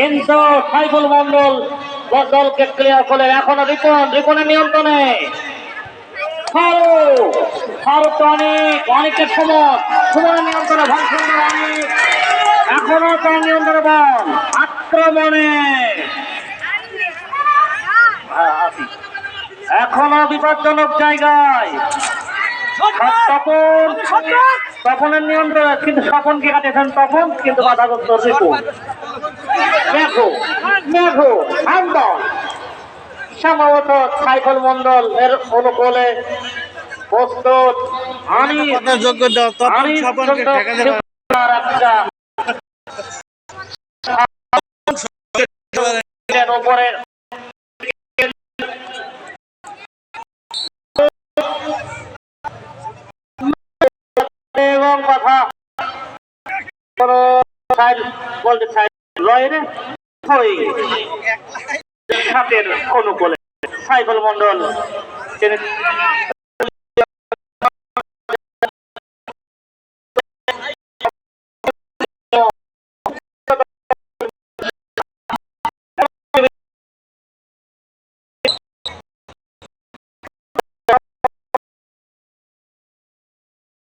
কিন্তু সাইফুল মন্ডল দলকে ক্লিয়ার করে এখনও রিপন, রিপনের নিয়ন্ত্রণে। অনেক, অনেকের নিয়ন্ত্রণে এখনও তার এখনও বিপজ্জনক জায়গায়। তপন, তপনের নিয়ন্ত্রণ, কিন্তু স্বপনকে কাটেছেন তপন, কিন্তু বাধাগ্রস্ত রিপন। মেঘো মেঘো হ্যান্ডবল সম্ভবত সাইকেল মন্ডল এর অনুকূলে প্রস্তুত। আমি যোগ্যতা উপরে এবং কথা রয়ের হয়ে হাতের অনুকূলে। সাইকেল মন্ডল